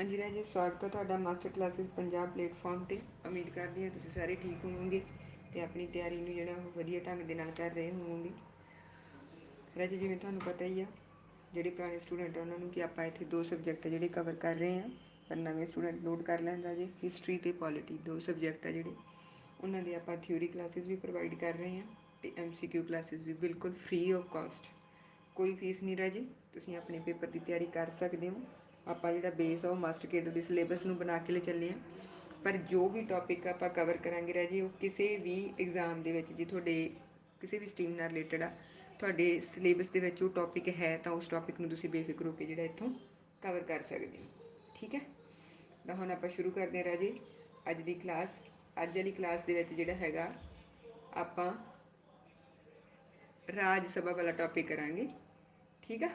ਹਾਂਜੀ ਰਾਜੇ ਸਵਾਗਤ ਹੈ ਤੁਹਾਡਾ ਮਾਸਟਰ ਕਲਾਸਿਸ ਪੰਜਾਬ ਪਲੇਟਫਾਰਮ ਤੇ। ਉਮੀਦ ਕਰਦੀ ਹਾਂ ਤੁਸੀਂ ਸਾਰੇ ਠੀਕ ਹੋਵੋਗੇ ਤੇ ਆਪਣੀ ਤਿਆਰੀ ਨੂੰ ਜਿਹੜਾ ਉਹ ਵਧੀਆ ਢੰਗ ਦੇ ਨਾਲ ਕਰ ਰਹੇ ਹੋਵੋਗੇ। ਰਾਜੇ ਜਿਵੇਂ ਤੁਹਾਨੂੰ ਪਤਾ ਹੀ ਆ, ਜਿਹੜੇ ਪੁਰਾਣੇ ਸਟੂਡੈਂਟ ਆ ਉਹਨਾਂ ਨੂੰ ਕਿ ਆਪਾਂ ਇੱਥੇ ਦੋ ਸਬਜੈਕਟ ਜਿਹੜੇ ਕਵਰ ਕਰ ਰਹੇ ਹਾਂ, ਪਰ ਨਵੇਂ ਸਟੂਡੈਂਟ ਨੋਟ ਕਰ ਲੈਣ ਰਾਜੇ ਹਿਸਟਰੀ ਤੇ ਪੋਲਿਟੀ ਦੋ ਸਬਜੈਕਟ ਆ ਜਿਹੜੇ। ਉਹਨਾਂ ਦੇ ਆਪਾਂ ਥਿਊਰੀ ਕਲਾਸਿਸ ਵੀ ਪ੍ਰੋਵਾਈਡ ਕਰ ਰਹੇ ਹਾਂ ਤੇ ਐਮਸੀਕਿਊ ਕਲਾਸਿਸ ਵੀ ਬਿਲਕੁਲ ਫ੍ਰੀ ਆਫ ਕਾਸਟ ਕੋਈ ਫੀਸ ਨਹੀਂ ਰਾਜੀ, ਤੁਸੀਂ ਆਪਣੇ ਪੇਪਰ ਦੀ ਤਿਆਰੀ ਕਰ ਸਕਦੇ ਹੋ। ਆਪਾਂ ਜਿਹੜਾ ਬੇਸ ਆ ਉਹ ਮਾਸਟਰ ਕੇਡਰ ਦੀ ਸਿਲੇਬਸ ਨੂੰ ਬਣਾ ਕੇ ਲੈ ਚੱਲੇ ਆ ਪਰ ਜੋ ਵੀ ਟੌਪਿਕ ਆਪਾਂ ਕਵਰ ਕਰਾਂਗੇ ਰਾਜੀ, ਉਹ ਕਿਸੇ ਵੀ ਐਗਜ਼ਾਮ ਦੇ ਵਿੱਚ ਜੇ ਤੁਹਾਡੇ, ਕਿਸੇ ਵੀ ਸਟਰੀਮ ਨਾਲ ਰਿਲੇਟਡ ਆ, ਤੁਹਾਡੇ ਸਿਲੇਬਸ ਦੇ ਵਿੱਚ ਉਹ ਟੌਪਿਕ ਹੈ ਤਾਂ ਉਸ ਟੌਪਿਕ ਨੂੰ ਤੁਸੀਂ ਬੇਫਿਕਰ ਹੋ ਕੇ ਜਿਹੜਾ ਇੱਥੋਂ ਕਵਰ ਕਰ ਸਕਦੇ ਹੋ। ਠੀਕ ਹੈ? ਤਾਂ ਹੁਣ ਆਪਾਂ ਸ਼ੁਰੂ ਕਰਦੇ ਹਾਂ ਰਾਜੀ। ਅੱਜ ਦੀ ਕਲਾਸ ਅੱਜ ਵਾਲੀ ਕਲਾਸ ਦੇ ਵਿੱਚ ਜਿਹੜਾ ਹੈਗਾ, ਆਪਾਂ ਰਾਜ ਸਭਾ ਵਾਲਾ ਟੌਪਿਕ ਕਰਾਂਗੇ। ਠੀਕ ਆ?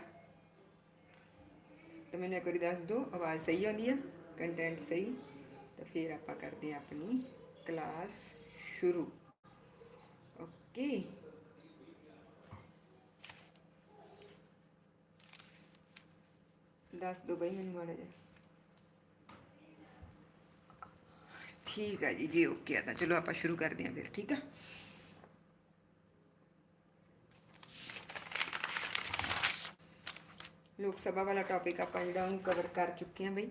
ਤਾਂ ਮੈਨੂੰ ਇੱਕ ਵਾਰੀ ਦੱਸ ਦਿਓ ਆਵਾਜ਼ ਸਹੀ ਆਉਂਦੀ ਆ ਕੰਟੈਂਟ ਸਹੀ ਤਾਂ ਫਿਰ ਆਪਾਂ ਕਰਦੇ ਹਾਂ ਆਪਣੀ ਕਲਾਸ ਸ਼ੁਰੂ ਓਕੇ ਦੱਸ ਦਿਓ ਬਈ ਮੈਨੂੰ ਮਾੜਾ ਜਿਹਾ ਠੀਕ ਆ ਜੀ ਜੀ ਓਕੇ ਆ ਤਾਂ ਚਲੋ ਆਪਾਂ ਸ਼ੁਰੂ ਕਰਦੇ ਹਾਂ ਫਿਰ ਠੀਕ ਲੋਕ ਸਭਾ ਵਾਲਾ ਟੌਪਿਕ ਆਪਾਂ ਜਿਹੜਾ ਉਹਨੂੰ ਕਵਰ ਕਰ ਚੁੱਕੇ ਹਾਂ ਬਈ।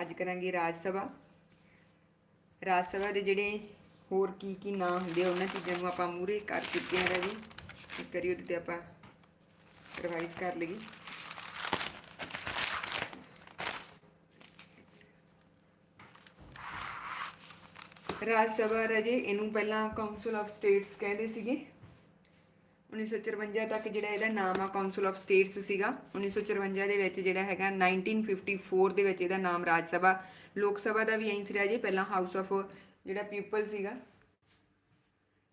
ਅੱਜ ਕਰਾਂਗੇ ਰਾਜ ਸਭਾ। ਰਾਜ ਸਭਾ ਦੇ ਜਿਹੜੇ ਹੋਰ ਕੀ ਕੀ ਨਾਂ ਹੁੰਦੇ ਆ, ਉਹਨਾਂ ਚੀਜ਼ਾਂ ਨੂੰ ਆਪਾਂ ਮੂਰੇ ਕਰ ਚੁੱਕੇ ਹਾਂ ਰਾਜੀ। ਇੱਕ ਵਾਰੀ ਉਹਦੇ ਤੇ ਆਪਾਂ ਰਿਵਾਈਜ਼ ਕਰ ਲਈਏ। ਰਾਜ ਸਭਾ ਰਾਜੇ, ਇਹਨੂੰ ਪਹਿਲਾਂ ਕਾਉਂਸਲ ਆਫ ਸਟੇਟਸ ਕਹਿੰਦੇ ਸੀਗੇ। 1954 ਤੱਕ ਜਿਹੜਾ ਇਹਦਾ ਨਾਮ ਆ ਕਾਉਂਸਲ ਆਫ ਸਟੇਟਸ ਸੀਗਾ। 1954 ਦੇ ਵਿੱਚ ਜਿਹੜਾ ਹੈਗਾ 1954 ਦੇ ਵਿੱਚ ਇਹਦਾ ਨਾਮ ਰਾਜ ਸਭਾ। ਲੋਕ ਸਭਾ ਦਾ ਵੀ ਐਂ ਸੀ ਰਾਜੇ, ਪਹਿਲਾਂ ਹਾਊਸ ਆਫ ਜਿਹੜਾ ਪੀਪਲ ਸੀਗਾ।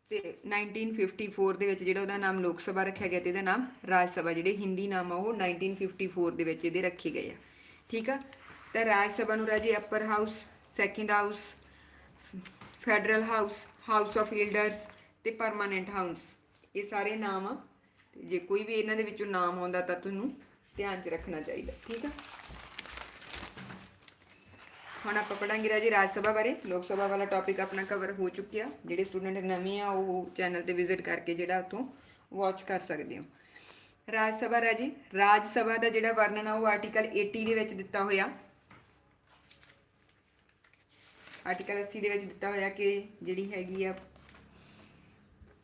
ਤੇ 1954 ਦੇ ਵਿੱਚ ਜਿਹੜਾ ਉਹਦਾ ਨਾਮ ਲੋਕ ਸਭਾ ਰੱਖਿਆ ਗਿਆ ਤੇ ਇਹਦਾ ਨਾਮ ਰਾਜ ਸਭਾ, ਜਿਹੜੇ ਹਿੰਦੀ ਨਾਮ ਆ ਉਹ 1954 ਦੇ ਵਿੱਚ ਇਹਦੇ ਰੱਖੇ ਗਏ ਆ। ਠੀਕ ਆ? ਤਾਂ ਰਾਜ ਸਭਾ ਨੂੰ ਰਾਜੇ upper house second house federal house house of elders ਤੇ ਪਰਮਾਨੈਂਟ ਹਾਊਸ ਇਹ ਸਾਰੇ ਨਾਮ ਆ। ਜੇ ਕੋਈ ਵੀ ਇਹਨਾਂ ਦੇ ਵਿੱਚੋਂ ਨਾਮ ਆਉਂਦਾ ਤਾਂ ਤੁਹਾਨੂੰ ਧਿਆਨ 'ਚ ਰੱਖਣਾ ਚਾਹੀਦਾ, ਠੀਕ ਆ? ਹੁਣ ਆਪਾਂ ਪੜਾਂਗੇ ਰਾਜੀ ਰਾਜ ਸਭਾ ਬਾਰੇ। ਲੋਕ ਸਭਾ ਵਾਲਾ ਟੌਪਿਕ ਆਪਣਾ ਕਵਰ ਹੋ ਚੁੱਕਿਆ। ਜਿਹੜੇ ਸਟੂਡੈਂਟ ਨਵੇਂ ਆ, ਉਹ ਚੈਨਲ ਤੇ ਵਿਜ਼ਿਟ ਕਰਕੇ ਜਿਹੜਾ ਉਤੋਂ ਵਾਚ ਕਰ ਸਕਦੇ ਹੋ। ਰਾਜ ਸਭਾ ਰਾਜੀ, ਰਾਜ ਸਭਾ ਦਾ ਜਿਹੜਾ ਵਰਣਨ ਆ, ਉਹ ਆਰਟੀਕਲ 80 ਦੇ ਵਿੱਚ ਦਿੱਤਾ ਹੋਇਆ। ਆਰਟੀਕਲ 80 ਦੇ ਵਿੱਚ ਦਿੱਤਾ ਹੋਇਆ ਕਿ ਜਿਹੜੀ ਹੈਗੀ ਆ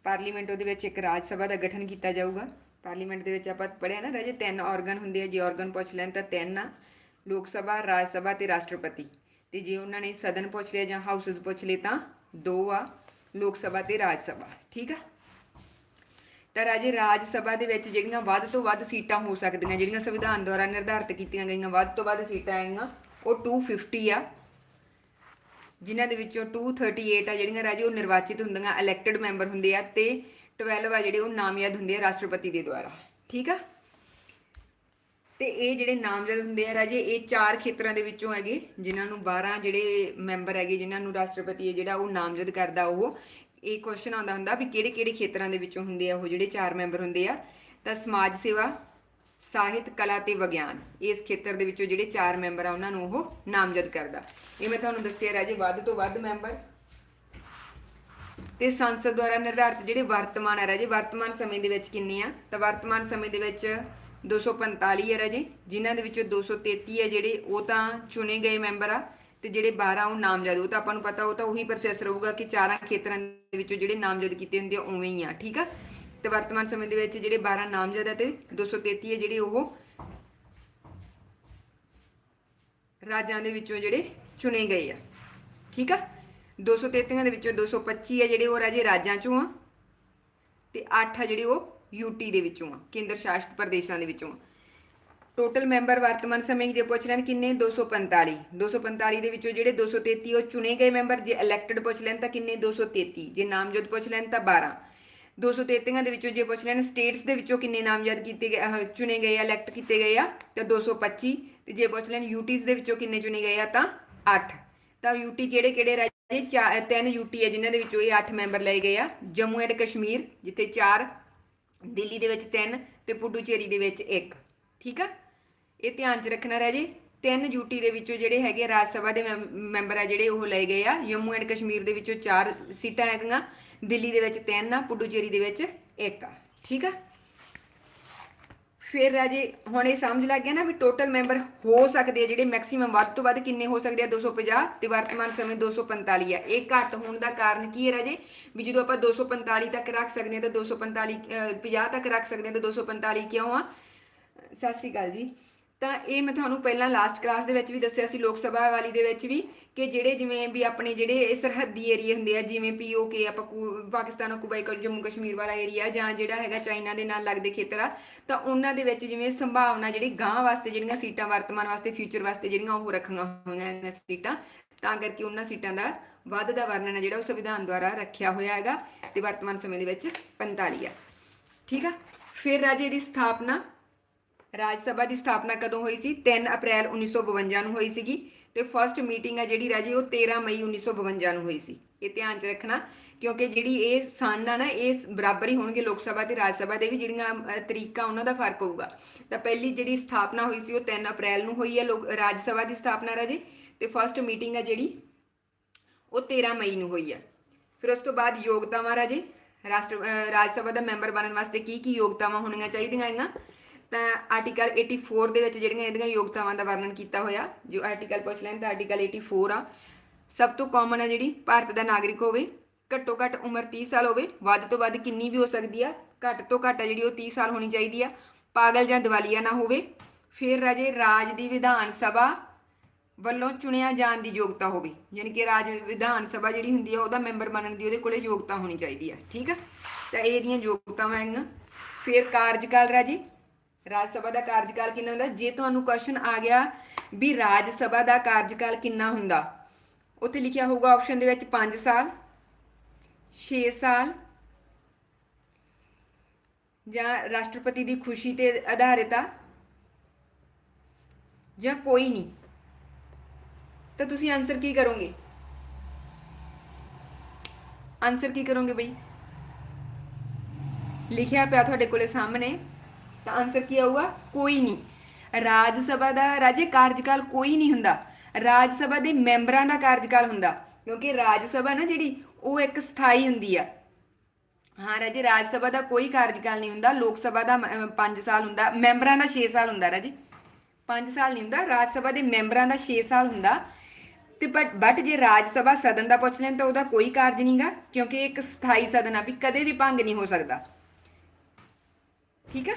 ਪਾਰਲੀਮੈਂਟ ਉਹਦੇ ਵਿੱਚ ਇੱਕ ਰਾਜ ਸਭਾ ਦਾ ਗਠਨ ਕੀਤਾ ਜਾਊਗਾ। ਪਾਰਲੀਮੈਂਟ ਦੇ ਵਿੱਚ ਆਪਾਂ ਪੜਿਆ ਨਾ, ਰਾਜੇ ਤਿੰਨ ਆਰਗਨ ਹੁੰਦੇ ਆ, ਜੇ ਆਰਗਨ ਪੁੱਛ ਲੈਣ ਤਾਂ ਤਿੰਨ ਆ, ਲੋਕ ਸਭਾ, ਰਾਜ ਸਭਾ ਤੇ ਰਾਸ਼ਟਰਪਤੀ। ਤੇ ਜੇ ਉਹਨਾਂ ਨੇ ਸਦਨ ਪੁੱਛ ਲਿਆ ਜਾਂ ਹਾਊਸਸ ਪੁੱਛ ਲਏ ਤਾਂ ਦੋ ਆ, ਲੋਕ ਸਭਾ ਤੇ ਰਾਜ ਸਭਾ, ਠੀਕ ਆ? ਤਾਂ ਰਾਜੇ ਰਾਜ ਸਭਾ ਦੇ ਵਿੱਚ ਜਿਹੜੀਆਂ ਵੱਧ ਤੋਂ ਵੱਧ ਸੀਟਾਂ ਹੋ ਸਕਦੀਆਂ, ਜਿਹੜੀਆਂ ਸੰਵਿਧਾਨ ਦੁਆਰਾ ਨਿਰਧਾਰਤ ਕੀਤੀਆਂ ਗਈਆਂ, ਵੱਧ ਤੋਂ ਵੱਧ ਸੀਟਾਂ ਆਈਆਂ, ਉਹ 250 ਆ। ਜਿਨ੍ਹਾਂ ਦੇ ਵਿੱਚੋਂ 238 ਆ ਜਿਹੜੀਆਂ ਰਾਜੇ, ਉਹ ਨਿਰਵਾਚਿਤ ਹੁੰਦੀਆਂ ਇਲੈਕਟਿਡ ਮੈਂਬਰ ਹੁੰਦੇ ਆ ਤੇ 12 ਆ ਜਿਹੜੇ ਉਹ ਨਾਮਜ਼ਦ ਹੁੰਦੇ ਆ ਰਾਸ਼ਟਰਪਤੀ ਦੇ ਦੁਆਰਾ। ਠੀਕ ਆ? ਤੇ ਇਹ ਜਿਹੜੇ ਨਾਮਜ਼ਦ ਹੁੰਦੇ ਆ ਰਾਜੇ, ਇਹ ਚਾਰ ਖੇਤਰਾਂ ਦੇ ਵਿੱਚੋਂ ਹੈਗੇ, ਜਿਨ੍ਹਾਂ ਨੂੰ 12 ਜਿਹੜੇ ਮੈਂਬਰ ਹੈਗੇ, ਜਿਨ੍ਹਾਂ ਨੂੰ ਰਾਸ਼ਟਰਪਤੀ ਹੈ ਜਿਹੜਾ ਉਹ ਨਾਮਜ਼ਦ ਕਰਦਾ ਉਹ। ਇਹ ਕੁਐਸਚਨ ਆਉਂਦਾ ਹੁੰਦਾ ਵੀ ਕਿਹੜੇ ਕਿਹੜੇ ਖੇਤਰਾਂ ਦੇ ਵਿੱਚੋਂ ਹੁੰਦੇ ਆ ਉਹ ਜਿਹੜੇ ਚਾਰ ਮੈਂਬਰ ਹੁੰਦੇ ਆ। ਤਾਂ ਸਮਾਜ ਸੇਵਾ ਸਾਹਿਤ, ਕਲਾ ਤੇ ਵਿਗਿਆਨ। ਇਸ ਖੇਤਰ ਦੇ ਵਿੱਚੋਂ ਜਿਹੜੇ ਚਾਰ ਮੈਂਬਰ ਆ, ਉਹਨਾਂ ਨੂੰ ਉਹ ਨਾਮਜ਼ਦ ਕਰਦਾ। ਇਹ ਮੈਂ ਤੁਹਾਨੂੰ ਦੱਸਿਆ ਰਾਜੇ, ਵੱਧ ਤੋਂ ਵੱਧ ਮੈਂਬਰ। ਤੇ ਸੰਸਦ ਦੁਆਰਾ ਨਿਰਧਾਰਿਤ ਜਿਹੜੇ ਵਰਤਮਾਨ ਹੈ ਰਾਜੇ, ਵਰਤਮਾਨ ਸਮੇਂ ਦੇ ਵਿੱਚ ਕਿੰਨੇ ਆ? ਤਾਂ ਵਰਤਮਾਨ ਸਮੇਂ ਦੇ ਵਿੱਚ 245 ਹੈ ਰਾਜੇ, ਜਿਨ੍ਹਾਂ ਦੇ ਵਿੱਚੋਂ 233 ਹੈ ਜਿਹੜੇ, ਉਹ ਤਾਂ ਚੁਣੇ ਗਏ ਮੈਂਬਰ ਆ, ਤੇ ਜਿਹੜੇ 12 ਉਹ ਨਾਮਜ਼ਦ, ਉਹ ਤਾਂ ਆਪਾਂ ਨੂੰ ਪਤਾ, ਉਹ ਤਾਂ ਉਹੀ ਪ੍ਰੋਸੈਸ ਰਹੂਗਾ ਕਿ ਚਾਰਾਂ ਖੇਤਰਾਂ ਦੇ ਵਿੱਚੋਂ ਜਿਹੜੇ ਨਾਮਜ਼ਦ ਕੀਤੇ ਹੁੰਦੇ ਆ, ਉਵੇਂ ਹੀ ਆ, ਠੀਕ ਆ? ਤੇ ਵਰਤਮਾਨ ਸਮੇਂ ਦੇ ਵਿੱਚ ਜਿਹੜੇ 12 ਨਾਮਜ਼ਦ ਹੈ ਤੇ 233 ਹੈ ਜਿਹੜੇ ਉਹ ਰਾਜਾਂ ਦੇ ਵਿੱਚੋਂ ਜਿਹੜੇ ਚੁਣੇ ਗਏ ਆ। ਠੀਕ ਆ? 233 ਦੇ ਵਿੱਚੋਂ 225 ਆ ਜਿਹੜੇ ਉਹ ਰਾਜੇ ਰਾਜਾਂ ਚੋਂ ਆ ਤੇ 8 ਆ ਜਿਹੜੇ ਉਹ ਯੂਟੀ ਦੇ ਵਿੱਚੋਂ ਆ, ਕੇਂਦਰ ਸ਼ਾਸਿਤ ਪ੍ਰਦੇਸ਼ਾਂ ਦੇ ਵਿੱਚੋਂ ਆ। ਟੋਟਲ ਮੈਂਬਰ ਵਰਤਮਾਨ ਸਮੇਂ ਜੇ ਪੁੱਛ ਲੈਣ ਕਿੰਨੇ? 245 245 ਦੇ ਵਿੱਚੋਂ ਜਿਹੜੇ 233 ਉਹ ਚੁਣੇ ਗਏ ਮੈਂਬਰ ਜੇ ਇਲੈਕਟਡ ਪੁੱਛ ਲੈਣ ਤਾਂ ਕਿੰਨੇ? 233 ਜੇ ਨਾਮਜ਼ਦ ਪੁੱਛ ਲੈਣ ਤਾਂ 12 233 ਦੇ ਵਿੱਚੋਂ ਜੇ ਪੁੱਛ ਲੈਣ ਸਟੇਟਸ ਦੇ ਵਿੱਚੋਂ ਕਿੰਨੇ ਨਾਮਜ਼ਦ ਕੀਤੇ ਗਏ ਚੁਣੇ ਗਏ ਆ ਇਲੈਕਟ ਕੀਤੇ ਗਏ ਆ, ਤਾਂ 225 ਤੇ ਜੇ ਪੁੱਛ ਲੈਣ ਯੂਟੀਜ਼ ਦੇ ਵਿੱਚੋਂ ਕਿੰਨੇ ਚੁਣੇ ਗਏ ਆ, ਤਾਂ 8 ਤਾਂ ਯੂਟੀ ਕਿਹੜੇ ਕਿਹੜੇ ਰਾਜ ਚਾ- ਤਿੰਨ ਯੂਟੀ ਹੈ ਜਿਨ੍ਹਾਂ ਦੇ ਵਿੱਚੋਂ ਇਹ 8 ਮੈਂਬਰ ਲਏ ਗਏ ਆ? ਜੰਮੂ ਐਂਡ ਕਸ਼ਮੀਰ, ਜਿੱਥੇ 4 ਦਿੱਲੀ ਦੇ ਵਿੱਚ 3 ਤੇ ਪੁਡੂਚੇਰੀ ਦੇ ਵਿੱਚ 1 ਠੀਕ ਆ? ਇਹ ਧਿਆਨ 'ਚ ਰੱਖਣਾ ਰਾਜੇ। ਤਿੰਨ ਯੂਟੀ ਦੇ ਵਿੱਚੋਂ ਜਿਹੜੇ ਹੈਗੇ ਰਾਜ ਸਭਾ ਦੇ ਮੈਂਬ- ਮੈਂਬਰ ਆ ਜਿਹੜੇ ਉਹ ਲਏ ਗਏ ਆ। ਜੰਮੂ ਐਂਡ ਕਸ਼ਮੀਰ ਦੇ ਵਿੱਚੋਂ ਚਾਰ ਸੀਟਾਂ ਹੈਗੀਆਂ। ਦਿੱਲੀ ਦੇ ਵਿੱਚ ਤਿੰਨ ਆ ਪੁਡੂਚੇਰੀ ਦੇ ਵਿੱਚ ਇੱਕ ਆ। ਠੀਕ ਆ? ਫਿਰ ਰਾਜੇ ਹੁਣ ਇਹ ਸਮਝ ਲੱਗ ਗਿਆ ਨਾ ਵੀ ਟੋਟਲ ਮੈਂਬਰ ਹੋ ਸਕਦੇ ਆ ਜਿਹੜੇ ਮੈਕਸਿਮਮ ਵੱਧ ਤੋਂ ਵੱਧ ਕਿੰਨੇ ਹੋ ਸਕਦੇ ਆ? 250 ਤੇ ਵਰਤਮਾਨ ਸਮੇਂ 245 ਆ। ਇਹ ਘੱਟ ਹੋਣ ਦਾ ਕਾਰਨ ਕੀ ਹੈ ਰਾਜੇ? ਵੀ ਜਦੋਂ ਆਪਾਂ 245 ਤੱਕ ਰੱਖ ਸਕਦੇ ਆ ਤਾਂ 245 ਅਹ, 50 ਤੱਕ ਰੱਖ ਸਕਦੇ ਆ ਤਾਂ 245 ਕਿਉਂ ਆ? ਸਤਿ ਸ਼੍ਰੀ ਅਕਾਲ ਜੀ। ਤਾਂ ਇਹ ਮੈਂ ਤੁਹਾਨੂੰ ਪਹਿਲਾਂ ਲਾਸਟ ਕਲਾਸ ਦੇ ਵਿੱਚ ਵੀ ਦੱਸਿਆ ਸੀ, ਲੋਕ ਸਭਾ ਵਾਲੀ ਦੇ ਵਿੱਚ ਵੀ, ਕਿ ਜਿਹੜੇ ਜਿਵੇਂ ਵੀ ਆਪਣੇ ਜਿਹੜੇ ਇਹ ਸਰਹੱਦੀ ਏਰੀਆ ਹੁੰਦੇ ਆ, ਜਿਵੇਂ ਪੀਓਕੇ ਆਪਾਂ ਪਾਕਿਸਤਾਨ ਕੁਬਾਈ ਕਰ, ਜੰਮੂ ਕਸ਼ਮੀਰ ਵਾਲਾ ਏਰੀਆ ਜਾਂ ਜਿਹੜਾ ਹੈਗਾ ਚਾਈਨਾ ਦੇ ਨਾਲ ਲੱਗਦੇ ਖੇਤਰ ਆ, ਤਾਂ ਉਹਨਾਂ ਦੇ ਵਿੱਚ ਜਿਵੇਂ ਸੰਭਾਵਨਾ ਜਿਹੜੀ ਗਾਂ ਵਾਸਤੇ ਜਿਹੜੀਆਂ ਸੀਟਾਂ, ਵਰਤਮਾਨ ਵਾਸਤੇ ਫਿਊਚਰ ਵਾਸਤੇ ਜਿਹੜੀਆਂ ਉਹ ਰੱਖੀਆਂ ਹੋਈਆਂ ਨੇ ਸੀਟਾਂ, ਤਾਂ ਕਰਕੇ ਉਹਨਾਂ ਸੀਟਾਂ ਦਾ ਵੱਧ ਦਾ ਵਰਣਨ ਹੈ ਜਿਹੜਾ ਉਹ ਸੰਵਿਧਾਨ ਦੁਆਰਾ ਰੱਖਿਆ ਹੋਇਆ ਹੈਗਾ, ਤੇ ਵਰਤਮਾਨ ਸਮੇਂ ਦੇ ਵਿੱਚ 45 ਆ। ਠੀਕ ਆ? ਫਿਰ ਰਾਜੇ ਦੀ ਸਥਾਪਨਾ ਰਾਜ ਸਭਾ ਦੀ ਸਥਾਪਨਾ ਕਦੋਂ ਹੋਈ ਸੀ? 3 ਅਪ੍ਰੈਲ 1952 ਨੂੰ ਹੋਈ ਸੀਗੀ ਤੇ ਫਰਸਟ ਮੀਟਿੰਗ ਆ ਜਿਹੜੀ ਰਾਜੀ ਉਹ 13 ਮਈ 1952 ਨੂੰ ਹੋਈ ਸੀ। ਇਹ ਧਿਆਨ 'ਚ ਰੱਖਣਾ ਕਿਉਂਕਿ ਜਿਹੜੀ ਇਹ ਸਨ ਆ ਨਾ ਇਹ ਬਰਾਬਰ ਹੀ ਹੋਣਗੇ ਲੋਕ ਸਭਾ ਤੇ ਰਾਜ ਸਭਾ ਦੇ ਵੀ ਜਿਹੜੀਆਂ ਅ, ਤਰੀਕਾ ਉਹਨਾਂ ਦਾ ਫ਼ਰਕ ਹੋਊਗਾ। ਤਾਂ ਪਹਿਲੀ ਜਿਹੜੀ ਸਥਾਪਨਾ ਹੋਈ ਸੀ ਉਹ 3 ਅਪ੍ਰੈਲ ਨੂੰ ਹੋਈ ਹੈ ਲੋਕ ਰਾਜ ਸਭਾ ਦੀ ਸਥਾਪਨਾ ਰਾਜੇ ਤੇ ਫਰਸਟ ਮੀਟਿੰਗ ਆ ਜਿਹੜੀ ਉਹ 13 ਮਈ ਨੂੰ ਹੋਈ ਹੈ ਫਿਰ ਉਸ ਤੋਂ ਬਾਅਦ ਯੋਗਤਾਵਾਂ ਰਾਜੇ ਰਾਸ਼ਟਰ ਰਾਜ ਸਭਾ ਦਾ ਮੈਂਬਰ ਬਣਨ ਵਾਸਤੇ ਕੀ ਕੀ ਯੋਗਤਾਵਾਂ ਹੋਣੀਆਂ ਚਾਹੀਦੀਆਂ ਹੈਗੀਆਂ ਤਾਂ ਆਰਟੀਕਲ 84 ਦੇ ਵਿੱਚ ਜਿਹੜੀਆਂ ਇਹਦੀਆਂ ਯੋਗਤਾਵਾਂ ਦਾ ਵਰਣਨ ਕੀਤਾ ਹੋਇਆ, ਜੋ ਆਰਟੀਕਲ ਪੁੱਛ ਲੈਣ ਤਾਂ ਆਰਟੀਕਲ 84 ਆ। ਸਭ ਤੋਂ ਕਾਮਨ ਆ ਜਿਹੜੀ, ਭਾਰਤ ਦਾ ਨਾਗਰਿਕ ਹੋਵੇ, ਘੱਟੋ ਘੱਟ ਉਮਰ 30 ਸਾਲ ਹੋਵੇ, ਵੱਧ ਤੋਂ ਵੱਧ ਕਿੰਨੀ ਵੀ ਹੋ ਸਕਦੀ ਆ, ਘੱਟ ਤੋਂ ਘੱਟ ਹੈ ਜਿਹੜੀ ਉਹ 30 ਸਾਲ ਹੋਣੀ ਚਾਹੀਦੀ ਆ। ਪਾਗਲ ਜਾਂ ਦਿਵਾਲੀਆ ਨਾ ਹੋਵੇ, ਫਿਰ ਰਾਜੇ ਰਾਜ ਦੀ ਵਿਧਾਨ ਸਭਾ ਵੱਲੋਂ ਚੁਣਿਆ ਜਾਣ ਦੀ ਯੋਗਤਾ ਹੋਵੇ, ਯਾਨੀ ਕਿ ਰਾਜ ਵਿਧਾਨ ਸਭਾ ਜਿਹੜੀ ਹੁੰਦੀ ਆ, ਉਹਦਾ ਮੈਂਬਰ ਬਣਨ ਦੀ ਉਹਦੇ ਕੋਲੇ ਯੋਗਤਾ ਹੋਣੀ ਚਾਹੀਦੀ ਆ, ਠੀਕ ਆ? ਤਾਂ ਇਹਦੀਆਂ ਯੋਗਤਾਵਾਂ ਹੈਗੀਆਂ। ਫਿਰ ਕਾਰਜਕਾਲ ਰਾਜੇ ਰਾਜ ਸਭਾ ਦਾ ਕਾਰਜਕਾਲ ਕਿੰਨਾ ਹੁੰਦਾ? ਜੇ ਤੁਹਾਨੂੰ ਕੁਐਸਚਨ ਆ ਗਿਆ ਵੀ ਰਾਜ ਸਭਾ ਦਾ ਕਾਰਜਕਾਲ ਕਿੰਨਾ ਹੁੰਦਾ, ਉੱਥੇ ਲਿਖਿਆ ਹੋਊਗਾ ਆਪਸ਼ਨ ਦੇ ਵਿੱਚ 5 ਸਾਲ 6 ਸਾਲ ਜਾਂ ਰਾਸ਼ਟਰਪਤੀ ਦੀ ਖੁਸ਼ੀ ਤੇ ਆਧਾਰਿਤ ਆ ਜਾਂ ਕੋਈ ਨਹੀਂ। ਤਾਂ ਤੁਸੀਂ ਆਨਸਰ ਕੀ ਕਰੋਗੇ? ਆਨਸਰ ਕੀ ਕਰੋਗੇ ਬਈ? ਲਿਖਿਆ ਪਿਆ ਤੁਹਾਡੇ ਕੋਲੇ ਸਾਹਮਣੇ। ਤਾਂ ਆਨਸਰ ਕੀ ਆਊਗਾ? ਕੋਈ ਨਹੀਂ। ਰਾਜ ਸਭਾ ਦਾ ਰਾਜੇ ਕਾਰਜਕਾਲ ਕੋਈ ਨਹੀਂ ਹੁੰਦਾ। ਰਾਜ ਸਭਾ ਦੇ ਮੈਂਬਰਾਂ ਦਾ ਕਾਰਜਕਾਲ ਹੁੰਦਾ। ਕਿਉਂਕਿ ਰਾਜ ਸਭਾ ਨਾ ਜਿਹੜੀ, ਉਹ ਇੱਕ ਸਥਾਈ ਹੁੰਦੀ ਆ। ਹਾਂ ਰਾਜੇ, ਰਾਜ ਸਭਾ ਦਾ ਕੋਈ ਕਾਰਜਕਾਲ ਨਹੀਂ ਹੁੰਦਾ। ਲੋਕ ਸਭਾ ਦਾ 5 ਸਾਲ ਹੁੰਦਾ। ਮੈਂਬਰਾਂ ਦਾ 6 ਸਾਲ ਹੁੰਦਾ ਰਾਜੇ। 5 ਸਾਲ ਨਹੀਂ ਹੁੰਦਾ। ਰਾਜ ਸਭਾ ਦੇ ਮੈਂਬਰਾਂ ਦਾ 6 ਸਾਲ ਹੁੰਦਾ। ਤੇ ਬਟ ਬਟ ਜੇ ਰਾਜ ਸਭਾ ਸਦਨ ਦਾ ਪੁੱਛ ਲੈਣ ਤਾਂ ਉਹਦਾ ਕੋਈ ਕਾਰਜ ਨਹੀਂਗਾ ਕਿਉਂਕਿ ਇੱਕ ਸਥਾਈ ਸਦਨ ਆ ਵੀ ਕਦੇ ਵੀ ਭੰਗ ਨਹੀਂ ਹੋ ਸਕਦਾ। ਠੀਕ ਆ?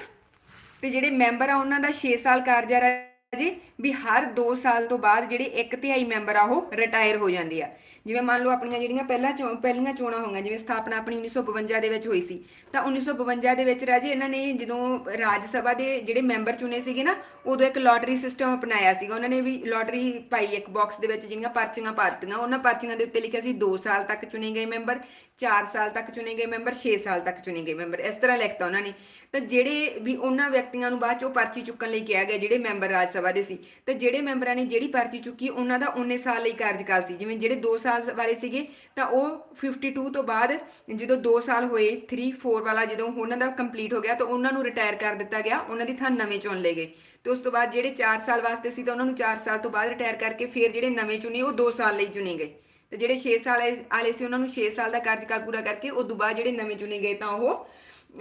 ਤੇ ਜਿਹੜੇ ਮੈਂਬਰ ਆ ਉਹਨਾਂ ਦਾ 6 ਸਾਲ ਕਾਰਜ ਆ ਰਾਜੇ ਵੀ ਹਰ 2 ਸਾਲ ਤੋਂ ਬਾਅਦ ਜਿਹੜੇ ਇੱਕ ਤਿਹਾਈ ਮੈਂਬਰ ਆ ਉਹ ਰਿਟਾਇਰ ਹੋ ਜਾਂਦੇ ਆ। ਜਿਵੇਂ ਮੰਨ ਲਓ ਆਪਣੀਆਂ ਜਿਹੜੀਆਂ ਪਹਿਲਾਂ ਚੋਣ ਪਹਿਲੀਆਂ ਚੋਣਾਂ ਹੋਈਆਂ, ਜਿਵੇਂ ਸਥਾਪਨਾ ਆਪਣੀ 1952 ਦੇ ਵਿੱਚ ਹੋਈ ਸੀ, ਤਾਂ 1952 ਦੇ ਵਿੱਚ ਰਾਜੇ ਇਹਨਾਂ ਨੇ ਜਦੋਂ ਰਾਜ ਸਭਾ ਦੇ ਜਿਹੜੇ ਮੈਂਬਰ ਚੁਣੇ ਸੀਗੇ ਨਾ, ਉਦੋਂ ਇੱਕ ਲੋਟਰੀ ਸਿਸਟਮ ਅਪਣਾਇਆ ਸੀਗਾ, ਉਹਨਾਂ ਨੇ ਵੀ ਲੋਟਰੀ ਪਾਈ ਇੱਕ ਬਾਕਸ ਦੇ ਵਿੱਚ ਜਿਹੜੀਆਂ ਪਰਚੀਆਂ ਪਾ ਦਿੱਤੀਆਂ, ਉਹਨਾਂ ਪਰਚੀਆਂ ਦੇ ਉੱਤੇ ਲਿਖਿਆ ਸੀ 2 ਸਾਲ ਤੱਕ ਚੁਣੇ ਗਏ ਮੈਂਬਰ 4 ਸਾਲ ਤੱਕ ਚੁਣੇ ਗਏ ਮੈਂਬਰ 6 ਸਾਲ ਤੱਕ ਚੁਣੇ ਗਏ ਮੈਂਬਰ, ਇਸ ਤਰ੍ਹਾਂ ਲਿਖਤਾ ਉਹਨਾਂ ਨੇ। ਤਾਂ ਜਿਹੜੇ ਵੀ ਉਹਨਾਂ ਵਿਅਕਤੀਆਂ ਨੂੰ ਬਾਅਦ ਚੋਂ ਪਰਚੀ ਚੁੱਕਣ ਲਈ ਕਿਹਾ ਗਿਆ, ਜਿਹੜੇ ਮੈਂਬਰ ਰਾਜ ਸਭਾ ਦੇ ਸੀ, ਤਾਂ ਜਿਹੜੇ ਮੈਂਬਰਾਂ ਨੇ ਜਿਹੜੀ ਪਰਚੀ ਚੁੱਕੀ, ਉਹਨਾਂ ਦਾ 19 ਸਾਲ ਲਈ ਕਾਰਜਕਾਲ ਸੀ, ਜਿਵੇਂ ਜਿਹੜੇ 2 ਸਾਲ ਵਾਲੇ ਸੀਗੇ, ਤਾਂ ਉਹ 52 ਤੋਂ ਬਾਅਦ ਜਦੋਂ 2 ਸਾਲ ਹੋਏ 3 4 ਵਾਲਾ ਜਦੋਂ ਉਹਨਾਂ ਦਾ ਕੰਪਲੀਟ ਹੋ ਗਿਆ, ਤਾਂ ਉਹਨਾਂ ਨੂੰ ਰਿਟਾਇਰ ਕਰ ਦਿੱਤਾ ਗਿਆ, ਉਹਨਾਂ ਦੀ ਥਾਂ ਨਵੇਂ ਚੁਣ ਲਏ ਗਏ। ਤੇ ਉਸ ਤੋਂ ਬਾਅਦ ਜਿਹੜੇ 4 ਸਾਲ ਵਾਸਤੇ ਸੀ, ਤਾਂ ਉਹਨਾਂ ਨੂੰ 4 ਸਾਲ ਤੋਂ ਬਾਅਦ ਰਿਟਾਇਰ ਕਰਕੇ ਫਿਰ ਜਿਹੜੇ ਨਵੇਂ ਚੁਣੇ, ਉਹ 2 ਸਾਲ ਲਈ ਚੁਣੇ ਗਏ। ਤੇ ਜਿਹੜੇ 6 ਸਾਲ ਵਾਲੇ ਸੀ, ਉਹਨਾਂ ਨੂੰ 6 ਸਾਲ ਦਾ ਕਾਰਜਕਾਲ ਪੂਰਾ ਕਰਕੇ ਉਸ ਤੋਂ ਬਾਅਦ ਜਿਹੜੇ ਨਵੇਂ ਚੁਣੇ ਗਏ, ਤਾਂ ਉਹ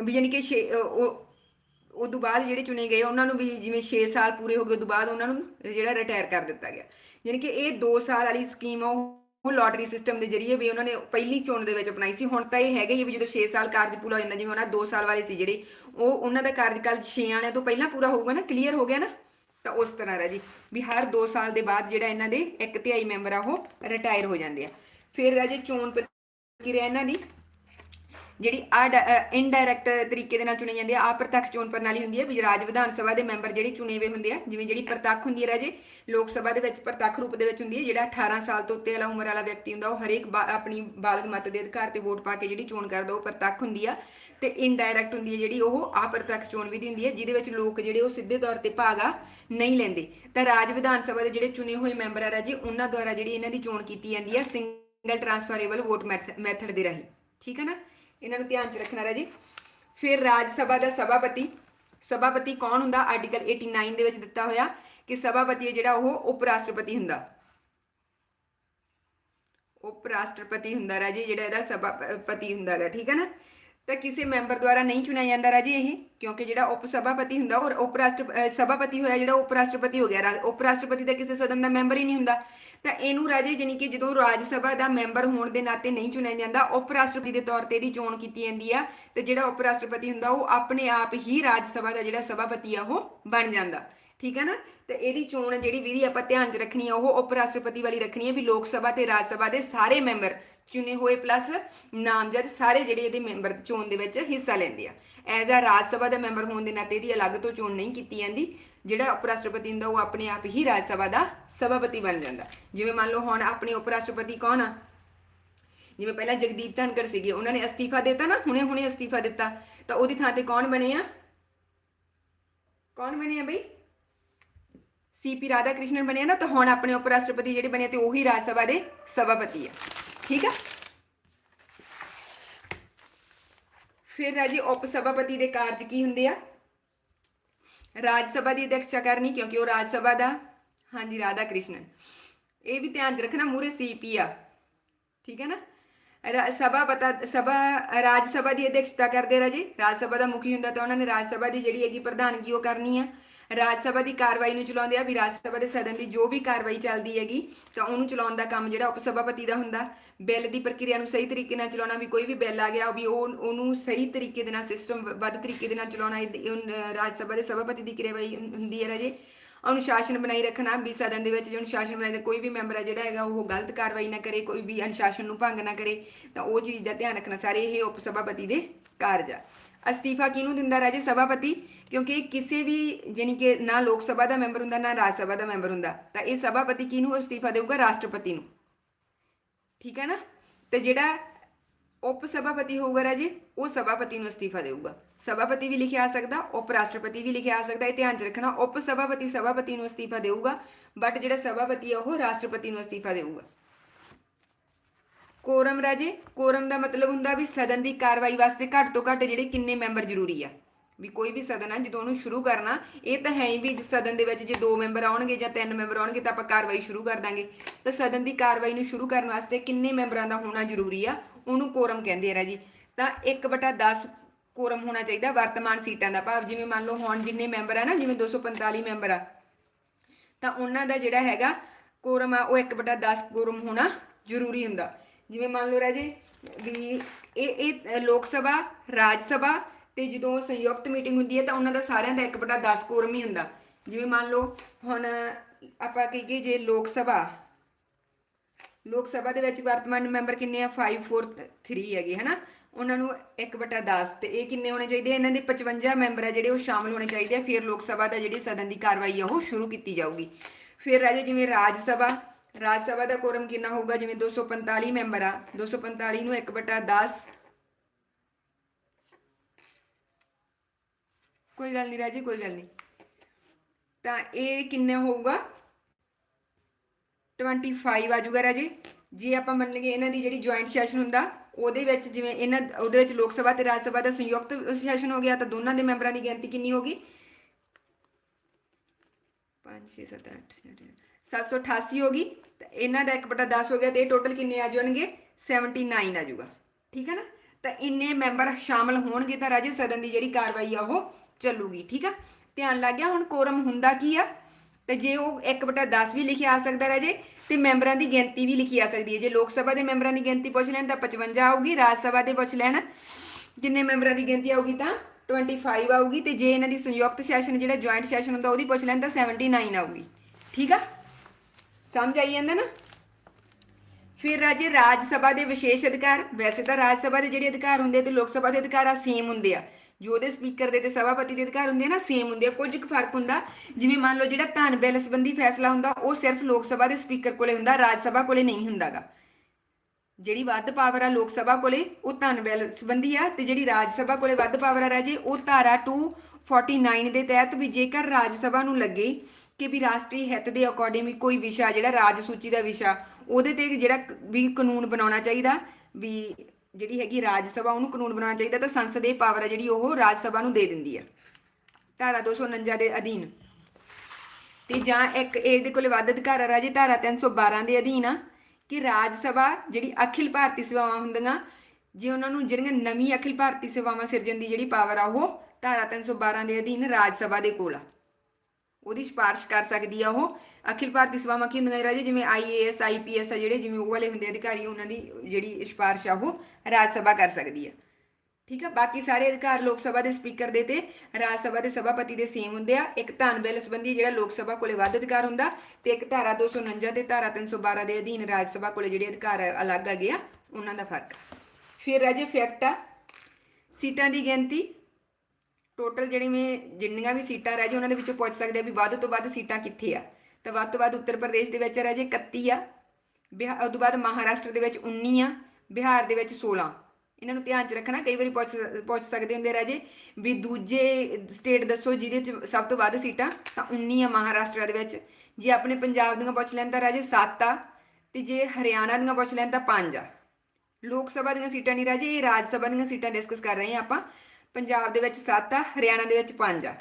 ਵੀ ਯਾਨੀ ਕਿ ਉਹ ਤੋਂ ਬਾਅਦ ਜਿਹੜੇ ਚੁਣੇ ਗਏ, ਉਹਨਾਂ ਨੂੰ ਵੀ ਜਿਵੇਂ 6 ਸਾਲ ਪੂਰੇ ਹੋ ਗਏ ਉਸ ਤੋਂ ਬਾਅਦ ਉਹਨਾਂ ਨੂੰ ਜਿਹੜਾ ਰਿਟਾਇਰ ਕਰ ਦਿੱਤਾ ਗਿਆ। ਯਾਨੀ ਕਿ ਇਹ 2 ਸਾਲ ਵਾਲੀ ਸਕੀਮ ਆ, ਉਹ ਉਹ ਲੋਟਰੀ ਸਿਸਟਮ ਦੇ ਜ਼ਰੀਏ ਵੀ ਉਹਨਾਂ ਨੇ ਪਹਿਲੀ ਚੋਣ ਦੇ ਵਿੱਚ ਅਪਣਾਈ ਸੀ। ਹੁਣ ਤਾਂ ਇਹ ਹੈਗਾ ਹੀ ਵੀ ਜਦੋਂ 6 ਸਾਲ ਕਾਰਜ ਪੂਰਾ ਹੋ ਜਾਂਦਾ, ਜਿਵੇਂ ਉਹਨਾਂ 2 ਸਾਲ ਵਾਲੇ ਸੀ ਜਿਹੜੇ, ਉਹ ਉਹਨਾਂ ਦਾ ਕਾਰਜਕਾਲ 6 ਵਾਲਿਆਂ ਤੋਂ ਪਹਿਲਾਂ ਪੂਰਾ ਹੋਊਗਾ ਨਾ ਕਲੀਅਰ ਹੋ ਗਿਆ ਨਾ? ਤਾਂ ਉਸ ਤਰ੍ਹਾਂ ਹੈ ਜੀ। ਵੀ ਹਰ 2 ਸਾਲ ਦੇ ਬਾਅਦ ਜਿਹੜਾ ਇਹਨਾਂ ਦੇ ਇੱਕ ਤਿਹਾਈ ਮੈਂਬਰ ਆ, ਉਹ ਰਿਟਾਇਰ ਹੋ ਜਾਂਦੇ ਆ। ਫਿਰ ਰਾਜੇ ਚੋਣ ਪ੍ਰਕਿਰਿਆ ਇਹਨਾਂ ਦੀ। ਜਿਹੜੀ ਆ ਇਨਡਾਇਰੈਕਟ ਤਰੀਕੇ ਦੇ ਨਾਲ ਚੁਣੇ ਜਾਂਦੇ ਆ। ਆ ਪ੍ਰਤੱਖ ਚੋਣ ਪ੍ਰਣਾਲੀ ਹੁੰਦੀ ਹੈ। ਵੀ ਰਾਜ ਵਿਧਾਨ ਸਭਾ ਦੇ ਮੈਂਬਰ ਜਿਹੜੇ ਚੁਣੇ ਹੋਏ ਹੁੰਦੇ ਆ। ਜਿਵੇਂ ਜਿਹੜੀ ਪ੍ਰਤੱਖ ਹੁੰਦੀ ਹੈ ਰਾਜੇ, ਲੋਕ ਸਭਾ ਦੇ ਵਿੱਚ ਪ੍ਰਤੱਖ ਰੂਪ ਦੇ ਵਿੱਚ ਹੁੰਦੀ ਹੈ। ਜਿਹੜਾ 18 ਸਾਲ ਤੋਂ ਉੱਤੇ ਵਾਲਾ ਉਮਰ ਵਾਲਾ ਵਿਅਕਤੀ ਹੁੰਦਾ, ਉਹ ਹਰੇਕ ਆਪਣੀ ਬਾਲਗ ਮਤ ਦੇ ਅਧਿਕਾਰ ਤੇ ਵੋਟ ਪਾ ਕੇ ਜਿਹੜੀ ਚੋਣ ਕਰਦਾ, ਉਹ ਪ੍ਰਤੱਖ ਹੁੰਦੀ ਆ। ਤੇ ਇਨਡਾਇਰੈਕਟ ਹੁੰਦੀ ਹੈ ਜਿਹੜੀ ਉਹ ਆ ਪ੍ਰਤੱਖ ਚੋਣ ਵਿਧੀ ਹੁੰਦੀ ਹੈ, ਜਿਹਦੇ ਵਿੱਚ ਲੋਕ ਜਿਹੜੇ ਉਹ ਸਿੱਧੇ ਤੌਰ ਤੇ ਭਾਗਾ ਨਹੀਂ ਲੈਂਦੇ। ਤਾਂ ਰਾਜ ਵਿਧਾਨ ਸਭਾ ਦੇ ਜਿਹੜੇ ਚੁਣੇ ਹੋਏ ਮੈਂਬਰ ਆ ਰਾਜੇ, ਉਹਨਾਂ ਦੁਆਰਾ ਜਿਹੜੀ ਇਹਨਾਂ ਦੀ ਚੋਣ ਕੀਤੀ ਜਾਂਦੀ ਹੈ ਸਿੰਗਲ ਟਰਾਂਸਫਰੇਬਲ ਵੋਟ ਮੈਥਡ ਦੇ ਰਾਹੀਂ। ਠੀਕ ਹੈ ਨਾ? ਇਹਨਾਂ ਨੂੰ ਧਿਆਨ 'ਚ ਰੱਖਣਾ ਰਾਜੇ ਫਿਰ ਰਾਜ ਸਭਾ ਦਾ ਸਭਾਪਤੀ। ਸਭਾਪਤੀ ਕੌਣ ਹੁੰਦਾ? ਆਰਟੀਕਲ 89 ਦੇ ਵਿੱਚ ਦਿੱਤਾ ਹੋਇਆ ਕਿ ਸਭਾਪਤੀ ਜਿਹੜਾ ਉਹ ਉਪ ਰਾਸ਼ਟਰਪਤੀ ਹੁੰਦਾ। ਉਪ ਰਾਸ਼ਟਰਪਤੀ ਹੁੰਦਾ ਰਾਜੇ, ਜਿਹੜਾ ਇਹਦਾ ਸਭਾਪਤੀ ਹੁੰਦਾ ਗਾ ਠੀਕ ਹੈ ਨਾ? ਤਾਂ ਕਿਸੇ ਮੈਂਬਰ ਦੁਆਰਾ ਨਹੀਂ ਚੁਣਿਆ ਜਾਂਦਾ ਰਾਜੇ ਇਹ, ਕਿਉਂਕਿ ਜਿਹੜਾ ਉਪ ਸਭਾਪਤੀ ਹੁੰਦਾ ਔਰ ਉਪ ਰਾਸ਼ਟਰ ਸਭਾਪਤੀ ਹੋਇਆ ਜਿਹੜਾ ਉਪ ਰਾਸ਼ਟਰਪਤੀ ਹੋ ਗਿਆ। ਉਪ ਰਾਸ਼ਟਰਪਤੀ ਦਾ ਕਿਸੇ ਸਦਨ ਦਾ ਮੈਂਬਰ ਹੀ ਨਹੀਂ ਹੁੰਦਾ। ਤਾਂ ਇਹਨੂੰ ਰਾਜੇ ਜਾਨੀ ਕਿ ਜਦੋਂ ਰਾਜ ਸਭਾ ਦਾ ਮੈਂਬਰ ਹੋਣ ਦੇ ਨਾਤੇ ਨਹੀਂ ਚੁਣਿਆ ਜਾਂਦਾ ਉਪ ਰਾਸ਼ਟਰਪਤੀ ਦੇ ਤੌਰ ਤੇ ਇਹਦੀ ਚੋਣ ਕੀਤੀ ਜਾਂਦੀ ਆ ਤੇ ਜਿਹੜਾ ਉਪ ਰਾਸ਼ਟਰਪਤੀ ਹੁੰਦਾ ਉਹ ਆਪਣੇ ਆਪ ਹੀ ਰਾਜ ਸਭਾ ਦਾ ਜਿਹੜਾ ਸਭਾਪਤੀ ਆ ਉਹ ਬਣ ਜਾਂਦਾ। ਠੀਕ ਹੈ ਨਾ? ਤੇ ਇਹਦੀ ਚੋਣ ਜਿਹੜੀ ਵਿਧੀ ਆਪਾਂ ਧਿਆਨ 'ਚ ਰੱਖਣੀ ਆ, ਉਹ ਉਪ ਰਾਸ਼ਟਰਪਤੀ ਵਾਲੀ ਰੱਖਣੀ ਹੈ ਵੀ ਲੋਕ ਸਭਾ ਤੇ ਰਾਜ ਸਭਾ ਦੇ ਸਾਰੇ ਮੈਂਬਰ ਚੁਣੇ ਹੋਏ ਪਲੱਸ ਨਾਮਜ਼ਦ ਸਾਰੇ ਜਿਹੜੇ ਇਹਦੇ ਮੈਂਬਰ ਚੋਣ ਦੇ ਵਿੱਚ ਹਿੱਸਾ ਲੈਂਦੇ ਆ। As a Raj Sabha the member ਹੋਣ ਦੇ ਨਾਤੇ ਇਹਦੀ ਅਲੱਗ ਤੋਂ ਚੋਣ ਨਹੀਂ ਕੀਤੀ ਜਾਂਦੀ। ਜਿਹੜਾ ਉਪ ਰਾਸ਼ਟਰਪਤੀ ਹੁੰਦਾ ਉਹ ਆਪਣੇ ਆਪ ਹੀ ਰਾਜ ਸਭਾ ਦਾ ਸਭਾਪਤੀ ਬਣ ਜਾਂਦਾ। ਜਿਵੇਂ ਮੰਨ ਲਓ ਹੁਣ ਆਪਣੇ ਉਪ ਰਾਸ਼ਟਰਪਤੀ ਕੌਣ ਆ? ਜਿਵੇਂ ਪਹਿਲਾਂ ਜਗਦੀਪ ਧਨਕਰ ਸੀਗੇ, ਉਹਨਾਂ ਨੇ ਅਸਤੀਫਾ ਦਿੱਤਾ ਨਾ, ਹੁਣੇ ਹੁਣੇ ਅਸਤੀਫਾ ਦਿੱਤਾ। ਤਾਂ ਉਹਦੀ ਥਾਂ ਤੇ ਕੌਣ ਬਣੇ ਆ? ਕੌਣ ਬਣੇ ਆ ਬਈ? ਸੀਪੀ ਰਾਧਾ ਕ੍ਰਿਸ਼ਨਨ ਬਣੇ ਨਾ, ਤਾਂ ਹੁਣ ਆਪਣੇ ਉਪ ਰਾਸ਼ਟਰਪਤੀ ਜਿਹੜੇ ਬਣੇ ਤੇ ਉਹੀ ਰਾਜ ਸਭਾ ਦੇ ਸਭਾਪਤੀ ਆ। ਠੀਕ ਆ? ਫਿਰ ਰਾਜੀ ਉਪ ਸਭਾਪਤੀ ਦੇ ਕਾਰਜ ਕੀ ਹੁੰਦੇ ਆ? ਰਾਜ ਸਭਾ ਦੀ ਅਧਿਕਸ਼ਤਾ ਕਰਨੀ, ਕਿਉਂਕਿ ਉਹ ਰਾਜ ਸਭਾ ਦਾ ਹਾਂਜੀ ਰਾਧਾ ਕ੍ਰਿਸ਼ਨਨ ਇਹ ਵੀ ਧਿਆਨ ਰੱਖਣਾ ਮੂਰੇ ਸੀਪੀ ਆ। ਠੀਕ ਹੈ ਨਾ? ਸਭਾ ਪਤਾ, ਸਭਾ, ਰਾਜ ਸਭਾ ਦੀ ਅਧਿਕਸ਼ਤਾ ਕਰਦੇ ਰਾਜੇ। ਰਾਜ ਸਭਾ ਦਾ ਮੁਖੀ ਹੁੰਦਾ ਤਾਂ ਉਹਨਾਂ ਨੇ ਰਾਜ ਸਭਾ ਦੀ ਜਿਹੜੀ ਹੈਗੀ ਪ੍ਰਧਾਨਗੀ ਉਹ ਕਰਨੀ ਆ। ਰਾਜ ਸਭਾ ਦੀ ਕਾਰਵਾਈ ਨੂੰ ਚਲਾਉਂਦੇ ਆ ਵੀ ਰਾਜ ਸਭਾ ਦੇ ਸਦਨ ਦੀ ਜੋ ਵੀ ਕਾਰਵਾਈ ਚੱਲਦੀ ਹੈਗੀ, ਤਾਂ ਉਹਨੂੰ ਚਲਾਉਣ ਦਾ ਕੰਮ ਜਿਹੜਾ ਉਪ ਸਭਾਪਤੀ ਦਾ ਹੁੰਦਾ। ਬਿੱਲ ਦੀ ਪ੍ਰਕਿਰਿਆ ਨੂੰ ਸਹੀ ਤਰੀਕੇ ਨਾਲ ਚਲਾਉਣਾ, ਵੀ ਕੋਈ ਵੀ ਬਿੱਲ ਆ ਗਿਆ ਵੀ ਉਹ, ਉਹਨੂੰ ਸਹੀ ਤਰੀਕੇ ਦੇ ਨਾਲ ਸਿਸਟਮ ਵੱਧ ਤਰੀਕੇ ਦੇ ਨਾਲ ਚਲਾਉਣਾ ਰਾਜ ਸਭਾ ਦੇ ਸਭਾਪਤੀ ਦੀ ਕਾਰਵਾਈ ਹੁੰਦੀ ਹੈ ਰਾਜੇ। ਅਨੁਸ਼ਾਸਨ ਬਣਾਈ ਰੱਖਣਾ ਵੀ ਸਦਨ ਦੇ ਵਿੱਚ ਜੋ ਅਨੁਸ਼ਾਸਨ ਬਣਾਈ ਕੋਈ ਵੀ ਮੈਂਬਰ ਹੈ ਜਿਹੜਾ ਹੈਗਾ ਉਹ ਗਲਤ ਕਾਰਵਾਈ ਨਾ ਕਰੇ, ਕੋਈ ਵੀ ਅਨੁਸ਼ਾਸਨ ਨੂੰ ਭੰਗ ਨਾ ਕਰੇ, ਤਾਂ ਉਹ ਚੀਜ਼ ਦਾ ਧਿਆਨ ਰੱਖਣਾ ਸਾਰੇ ਇਹ ਉਪ ਸਭਾਪਤੀ ਦੇ ਕਾਰਜ ਆ। ਅਸਤੀਫਾ ਕਿਹਨੂੰ ਦਿੰਦਾ ਰਾਜੇ? ਸਭਾਪਤੀ, ਕਿਉਂਕਿ ਕਿਸੇ ਵੀ ਜਾਣੀ ਕਿ ਨਾ ਲੋਕ ਸਭਾ ਦਾ ਮੈਂਬਰ ਹੁੰਦਾ, ਨਾ ਰਾਜ ਸਭਾ ਦਾ ਮੈਂਬਰ ਹੁੰਦਾ, ਤਾਂ ਇਹ ਸਭਾਪਤੀ ਕਿਹਨੂੰ ਅਸਤੀਫਾ ਦੇਊਗਾ? ਰਾਸ਼ਟਰਪਤੀ ਨੂੰ। ਠੀਕ ਹੈ ਨਾ? ਤੇ ਜਿਹੜਾ ਉਪ ਸਭਾਪਤੀ ਹੋਊਗਾ ਰਾਜੇ, ਉਹ ਸਭਾਪਤੀ ਨੂੰ ਅਸਤੀਫਾ ਦੇਊਗਾ। ਸਭਾਪਤੀ ਵੀ ਲਿਖਿਆ ਆ ਸਕਦਾ, ਉਪ ਰਾਸ਼ਟਰਪਤੀ ਵੀ ਲਿਖਿਆ ਆ ਸਕਦਾ, ਇਹ ਧਿਆਨ 'ਚ ਰੱਖਣਾ, ਉਪ ਸਭਾਪਤੀ ਸਭਾਪਤੀ ਨੂੰ ਅਸਤੀਫਾ ਦੇਊਗਾ ਬਟ ਜਿਹੜਾ ਸਭਾਪਤੀ ਆ ਉਹ ਰਾਸ਼ਟਰਪਤੀ ਨੂੰ ਅਸਤੀਫਾ ਦੇਊਗਾ। ਕੋਰਮ ਰਾਜੇ ਕੋਰਮ ਦਾ ਮਤਲਬ ਹੁੰਦਾ ਵੀ ਸਦਨ ਦੀ ਕਾਰਵਾਈ ਵਾਸਤੇ ਘੱਟ ਤੋਂ ਘੱਟ ਜਿਹੜੇ ਕਿੰਨੇ ਮੈਂਬਰ ਜ਼ਰੂਰੀ ਆ। ਵੀ ਕੋਈ ਵੀ ਸਦਨ ਆ, ਜਦੋਂ ਉਹਨੂੰ ਸ਼ੁਰੂ ਕਰਨਾ, ਇਹ ਤਾਂ ਹੈ ਹੀ ਵੀ ਸਦਨ ਦੇ ਵਿੱਚ ਜੇ ਦੋ ਮੈਂਬਰ ਆਉਣਗੇ ਜਾਂ ਤਿੰਨ ਮੈਂਬਰ ਆਉਣਗੇ ਤਾਂ ਆਪਾਂ ਕਾਰਵਾਈ ਸ਼ੁਰੂ ਕਰ ਦਾਂਗੇ। ਤਾਂ ਸਦਨ ਦੀ ਕਾਰਵਾਈ ਨੂੰ ਸ਼ੁਰੂ ਕਰਨ ਵਾਸਤੇ ਕਿੰਨੇ ਮੈਂਬਰਾਂ ਦਾ ਹੋਣਾ ਜ਼ਰੂਰੀ ਆ, ਉਹਨੂੰ ਕੋਰਮ ਕਹਿੰਦੇ ਆ ਰਾਜੀ। ਤਾਂ 1/10 ਕੋਰਮ ਹੋਣਾ ਚਾਹੀਦਾ ਵਰਤਮਾਨ ਸੀਟਾਂ ਦਾ। ਭਾਵ ਜਿਵੇਂ ਮੰਨ ਲਓ ਹੁਣ ਜਿੰਨੇ ਮੈਂਬਰ ਆ ਨਾ, ਜਿਵੇਂ 245 ਮੈਂਬਰ ਆ, ਤਾਂ ਉਹਨਾਂ ਦਾ ਜਿਹੜਾ ਹੈਗਾ ਕੋਰਮ ਆ, ਉਹ 1/10 ਕੋਰਮ ਹੋਣਾ ਜ਼ਰੂਰੀ ਹੁੰਦਾ। ਜਿਵੇਂ ਮੰਨ ਲਓ ਰਾਜੇ, ਵੀ ਇਹ ਇਹ ਲੋਕ ਸਭਾ, ਰਾਜ ਸਭਾ ਤੇ ਜਦੋਂ ਸੰਯੁਕਤ ਮੀਟਿੰਗ ਹੁੰਦੀ ਹੈ ਤਾਂ ਉਹਨਾਂ ਦਾ ਸਾਰਿਆਂ ਦਾ 1/10 ਕੋਰਮ ਹੀ ਹੁੰਦਾ। ਜਿਵੇਂ ਮੰਨ ਲਓ ਹੁਣ ਆਪਾਂ ਕਹੀਏ ਜੇ ਲੋਕ ਸਭਾ ਲੋਕ ਸਭਾ ਦੇ ਵਿੱਚ ਵਰਤਮਾਨ ਮੈਂਬਰ ਕਿੰਨੇ ਆ? 543 ਹੈਗੇ, ਹਨਾ? ਉਹਨਾਂ ਨੂੰ 1/10 ਤੇ ਇਹ ਕਿੰਨੇ ਹੋਣੇ ਚਾਹੀਦੇ ਆ? ਇਹਨਾਂ ਦੇ 55 ਮੈਂਬਰ ਆ ਜਿਹੜੇ ਉਹ ਸ਼ਾਮਲ ਹੋਣੇ ਚਾਹੀਦੇ ਆ। ਫਿਰ ਲੋਕ ਸਭਾ ਦਾ ਜਿਹੜੀ ਸਦਨ ਦੀ ਕਾਰਵਾਈ ਆ, ਉਹ ਸ਼ੁਰੂ ਕੀਤੀ ਜਾਊਗੀ। ਫਿਰ ਰਾਜੇ, ਜਿਵੇਂ ਰਾਜ ਸਭਾ ਰਾਜ ਸਭਾ ਦਾ ਕੋਰਮ ਕਿੰਨਾ ਹੋਊਗਾ? ਜਿਵੇਂ 245 ਮੈਂਬਰ ਆ 245 ਨੂੰ 1/10 ਕੋਈ ਗੱਲ ਨਹੀਂ ਰਾਜੇ, ਕੋਈ ਗੱਲ ਨਹੀਂ। ਤਾਂ ਇਹ ਕਿੰਨਾ ਹੋਊਗਾ? 25 ਆ ਜਾਊਗਾ ਰਾਜੇ। ਜੇ ਆਪਾਂ ਮੰਨ ਲਈਏ ਇਹਨਾਂ ਦੀ ਜਿਹੜੀ ਜੁਆਇੰਟ ਸੈਸ਼ਨ ਹੁੰਦਾ ਉਹਦੇ ਵਿੱਚ ਜਿਵੇਂ ਇਹਨਾਂ, ਉਹਦੇ ਵਿੱਚ ਲੋਕ ਸਭਾ ਤੇ ਰਾਜ ਸਭਾ ਦਾ ਸੰਯੁਕਤ ਸੈਸ਼ਨ ਹੋ ਗਿਆ ਤਾਂ ਦੋਨਾਂ ਦੇ ਮੈਂਬਰਾਂ ਦੀ ਗਿਣਤੀ ਕਿੰਨੀ ਹੋਗੀ 5 6 7 8 788 ਹੋਗੀ ਤਾਂ ਇਹਨਾਂ ਦਾ 1/10 ਹੋ ਗਿਆ ਤੇ ਇਹ ਟੋਟਲ ਕਿੰਨੇ ਆ ਜਾਣਗੇ? 79 ਆ ਜਾਊਗਾ। ਠੀਕ ਹੈ ਨਾ? ਤਾਂ ਇੰਨੇ ਮੈਂਬਰ ਸ਼ਾਮਲ ਹੋਣਗੇ ਤਾਂ ਰਾਜੇ ਸਦਨ ਦੀ ਜਿਹੜੀ ਕਾਰਵਾਈ ਆ ਉਹ ਚੱਲੂਗੀ। ਠੀਕ ਆ? ਧਿਆਨ ਲੱਗ ਗਿਆ ਹੁਣ ਕੋਰਮ ਹੁੰਦਾ ਕੀ ਆ? ਤੇ ਜੇ ਉਹ 1/10 ਵੀ ਲਿਖਿਆ ਆ ਸਕਦਾ ਰਾਜੇ ਤੇ ਮੈਂਬਰਾਂ ਦੀ ਗਿਣਤੀ ਵੀ ਲਿਖੀ ਆ ਸਕਦੀ ਹੈ। ਜੇ ਲੋਕ ਸਭਾ ਦੇ ਮੈਂਬਰਾਂ ਦੀ ਗਿਣਤੀ ਪੁੱਛ ਲੈਣ ਤਾਂ 55 ਆਊਗੀ, ਰਾਜ ਸਭਾ ਦੇ ਪੁੱਛ ਲੈਣ ਜਿੰਨੇ ਮੈਂਬਰਾਂ ਦੀ ਗਿਣਤੀ ਆਊਗੀ ਤਾਂ 25 ਆਊਗੀ ਤੇ ਜੇ ਇਹਨਾਂ ਦੀ ਸੰਯੁਕਤ ਸੈਸ਼ਨ ਜਿਹੜਾ ਜੁਆਇੰਟ ਸੈਸ਼ਨ ਹੁੰਦਾ ਉਹਦੀ ਪੁੱਛ ਲੈਣ ਤਾਂ 79 ਆਊਗੀ। ਠੀਕ ਆ? ਸਮਝ ਆਈ ਜਾਂਦਾ ਨਾ? ਫਿਰ ਰਾਜੇ ਰਾਜ ਸਭਾ ਦੇ ਵਿਸ਼ੇਸ਼ ਅਧਿਕਾਰ, ਵੈਸੇ ਤਾਂ ਰਾਜ ਸਭਾ ਦੇ ਜਿਹੜੇ ਅਧਿਕਾਰ ਹੁੰਦੇ ਤੇ ਲੋਕ ਸਭਾ ਦੇ ਅਧਿਕਾਰ ਆ ਸੇਮ ਹੁੰਦੇ ਆ। ਜੋ ਉਹਦੇ ਸਪੀਕਰ ਦੇ ਤੇ ਸਭਾਪਤੀ ਦੇ ਅਧਿਕਾਰ ਹੁੰਦੇ ਆ ਨਾ ਸੇਮ ਹੁੰਦੇ ਆ, ਕੁਝ ਕੁ ਫ਼ਰਕ ਹੁੰਦਾ। ਜਿਵੇਂ ਮੰਨ ਲਓ ਜਿਹੜਾ ਧਨ ਬਿੱਲ ਸੰਬੰਧੀ ਫੈਸਲਾ ਹੁੰਦਾ, ਉਹ ਸਿਰਫ ਲੋਕ ਸਭਾ ਦੇ ਸਪੀਕਰ ਕੋਲੇ ਹੁੰਦਾ, ਰਾਜ ਸਭਾ ਕੋਲੇ ਨਹੀਂ ਹੁੰਦਾਗਾ। ਜਿਹੜੀ ਵੱਧ ਪਾਵਰ ਆ ਲੋਕ ਸਭਾ ਕੋਲੇ, ਉਹ ਧਨ ਬਿੱਲ ਸੰਬੰਧੀ ਆ, ਤੇ ਜਿਹੜੀ ਰਾਜ ਸਭਾ ਕੋਲੇ ਵੱਧ ਪਾਵਰ ਆ ਰਾਜੇ, ਉਹ ਧਾਰਾ 249 ਦੇ ਤਹਿਤ ਵੀ ਜੇਕਰ ਰਾਜ ਸਭਾ ਨੂੰ ਲੱਗੇ ਕਿ ਵੀ ਰਾਸ਼ਟਰੀ ਹਿੱਤ ਦੇ ਅਕੋਰਡਿੰਗ ਵੀ ਕੋਈ ਵਿਸ਼ਾ, ਜਿਹੜਾ ਰਾਜ ਸੂਚੀ ਦਾ ਵਿਸ਼ਾ, ਉਹਦੇ ਤੇ ਜਿਹੜਾ ਵੀ ਕਾਨੂੰਨ ਬਣਾਉਣਾ ਚਾਹੀਦਾ, ਵੀ ਜਿਹੜੀ ਹੈਗੀ ਰਾਜ ਸਭਾ, ਉਹਨੂੰ ਕਾਨੂੰਨ ਬਣਾਉਣਾ ਚਾਹੀਦਾ ਤਾਂ ਸੰਸਦ ਇਹ ਪਾਵਰ ਆ ਜਿਹੜੀ ਉਹ ਰਾਜ ਸਭਾ ਨੂੰ ਦੇ ਦਿੰਦੀ ਆ। ਧਾਰਾ 249 ਦੇ ਅਧੀਨ। ਤੇ ਜਾਂ ਇੱਕ ਇਹਦੇ ਕੋਲੇ ਵੱਧ ਅਧਿਕਾਰ ਆ ਰਾਜੇ, ਧਾਰਾ 312 ਦੇ ਅਧੀਨ ਆ ਕਿ ਰਾਜ ਸਭਾ ਜਿਹੜੀ ਅਖਿਲ ਭਾਰਤੀ ਸੇਵਾਵਾਂ ਹੁੰਦੀਆਂ, ਜੇ ਉਹਨਾਂ ਨੂੰ ਜਿਹੜੀਆਂ ਨਵੀਂ ਅਖਿਲ ਭਾਰਤੀ ਸੇਵਾਵਾਂ ਸਿਰਜਣ ਦੀ ਜਿਹੜੀ ਪਾਵਰ ਆ ਉਹ ਧਾਰਾ 312 ਦੇ ਅਧੀਨ ਰਾਜ ਸਭਾ ਦੇ ਕੋਲ ਆ। ਉਹਦੀ ਸਿਫਾਰਿਸ਼ ਕਰ ਸਕਦੀ ਆ ਉਹ। ਅਖਿਲ ਭਾਰਤੀ ਸੇਵਾਵਾਂ ਕੀ ਹੁੰਦੀਆਂ ਰਾਜੇ, ਜਿਵੇਂ ਆਈਏਐਸ ਆਈਪੀਐਸ ਆ ਜਿਹੜੇ, ਜਿਵੇਂ ਉਹ ਵਾਲੇ ਹੁੰਦੇ ਅਧਿਕਾਰੀ, ਉਹਨਾਂ ਦੀ ਜਿਹੜੀ ਸਿਫਾਰਿਸ਼ ਆ ਉਹ ਰਾਜ ਸਭਾ ਕਰ ਸਕਦੀ ਆ। ਠੀਕ ਆ? ਬਾਕੀ ਸਾਰੇ ਅਧਿਕਾਰ ਲੋਕ ਸਭਾ ਦੇ ਸਪੀਕਰ ਦੇ ਤੇ ਰਾਜ ਸਭਾ ਦੇ ਸਭਾਪਤੀ ਦੇ ਸੇਮ ਹੁੰਦੇ ਆ। ਇੱਕ ਧਨ ਬਿੱਲ ਸੰਬੰਧੀ ਜਿਹੜਾ ਲੋਕ ਸਭਾ ਕੋਲੇ ਵੱਧ ਅਧਿਕਾਰ ਹੁੰਦਾ ਤੇ ਇੱਕ ਧਾਰਾ 249 ਤੇ ਧਾਰਾ 312 ਦੇ ਅਧੀਨ ਰਾਜ ਸਭਾ ਕੋਲੇ ਜਿਹੜੇ ਅਧਿਕਾਰ ਅਲੱਗ ਹੈਗੇ ਆ, ਉਹਨਾਂ ਦਾ ਫ਼ਰਕ। ਫਿਰ ਰਾਜੇ ਫੈਕਟ ਆ। ਸੀਟਾਂ ਦੀ ਗਿਣਤੀ। ਟੋਟਲ ਜਿਹੜੀ ਮੈਂ ਜਿੰਨੀਆਂ ਵੀ ਸੀਟਾਂ ਰਹਿ ਜੀ ਉਹਨਾਂ ਦੇ ਵਿੱਚੋਂ ਪੁੱਛ ਸਕਦੇ ਆ ਵੀ ਵੱਧ ਤੋਂ ਵੱਧ ਸੀਟਾਂ ਕਿੱਥੇ ਆ। ਤਾਂ ਵੱਧ ਤੋਂ ਵੱਧ ਉੱਤਰ ਪ੍ਰਦੇਸ਼ ਦੇ ਵਿੱਚ ਰਹਿ ਜੇ 31 ਆ ਬਿਹਾਰ ਉਸ ਤੋਂ ਬਾਅਦ ਮਹਾਰਾਸ਼ਟਰ ਦੇ ਵਿੱਚ 19 ਆ, ਬਿਹਾਰ ਦੇ ਵਿੱਚ 16 ਇਹਨਾਂ ਨੂੰ ਧਿਆਨ 'ਚ ਰੱਖਣਾ, ਕਈ ਵਾਰੀ ਪੁੱਛ ਪੁੱਛ ਸਕਦੇ ਹੁੰਦੇ ਰਾਜੇ ਵੀ ਦੂਜੇ ਸਟੇਟ ਦੱਸੋ ਜਿਹਦੇ 'ਚ ਸਭ ਤੋਂ ਵੱਧ ਸੀਟਾਂ, ਤਾਂ 19 ਆ ਮਹਾਰਾਸ਼ਟਰ ਦੇ ਵਿੱਚ। ਜੇ ਆਪਣੇ ਪੰਜਾਬ ਦੀਆਂ ਪੁੱਛ ਲੈਣ ਤਾਂ ਰਾਜੇ 7 ਆ, ਤੇ ਜੇ ਹਰਿਆਣਾ ਦੀਆਂ ਪੁੱਛ ਲੈਣ ਤਾਂ 5 ਆ। ਲੋਕ ਸਭਾ ਦੀਆਂ ਸੀਟਾਂ ਨਹੀਂ ਰਾਜੇ ਇਹ ਰਾਜ ਸਭਾ ਦੀਆਂ ਸੀਟਾਂ ਡਿਸਕਸ ਕਰ ਰਹੇ ਹਾਂ ਆਪਾਂ। ਪੰਜਾਬ ਦੇ ਵਿੱਚ 7 ਆ, ਹਰਿਆਣਾ ਦੇ ਵਿੱਚ 5 ਆ।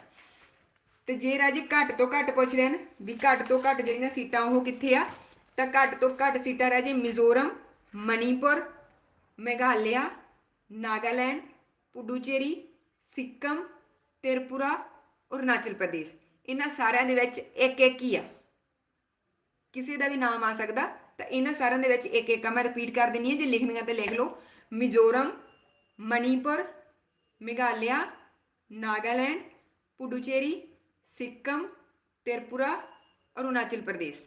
ਤੇ ਜੇ ਰਾਜੇ ਘੱਟ ਤੋਂ ਘੱਟ ਪੁੱਛ ਲੈਣ ਵੀ ਘੱਟ ਤੋਂ ਘੱਟ ਜਿਹੜੀਆਂ ਸੀਟਾਂ ਉਹ ਕਿੱਥੇ ਆ, ਤਾਂ ਘੱਟ ਤੋਂ ਘੱਟ ਸੀਟਾਂ ਰਾਜੇ ਮਿਜ਼ੋਰਮ, ਮਣੀਪੁਰ, ਮੇਘਾਲਿਆ, ਨਾਗਾਲੈਂਡ, ਪੁਡੂਚੇਰੀ, ਸਿੱਕਮ, ਤ੍ਰਿਪੁਰਾ, ਅਰੁਣਾਚਲ ਪ੍ਰਦੇਸ਼। ਇਹਨਾਂ ਸਾਰਿਆਂ ਦੇ ਵਿੱਚ ਇੱਕ ਇੱਕ ਹੀ ਆ। ਕਿਸੇ ਦਾ ਵੀ ਨਾਮ ਆ ਸਕਦਾ, ਤਾਂ ਇਹਨਾਂ ਸਾਰਿਆਂ ਦੇ ਵਿੱਚ ਇੱਕ ਇੱਕ ਆ। ਮੈਂ ਰਿਪੀਟ ਕਰ ਦਿੰਨੀ ਹੈ, ਜੇ ਲਿਖਣੀਆਂ ਤੇ ਲਿਖ ਲਓ। ਮਿਜ਼ੋਰਮ, ਮਣੀਪੁਰ ਮੇਘਾਲਿਆ, ਨਾਗਾਲੈਂਡ, ਪੁਡੂਚੇਰੀ, ਸਿੱਕਮ, ਤ੍ਰਿਪੁਰਾ, ਅਰੁਣਾਚਲ ਪ੍ਰਦੇਸ਼।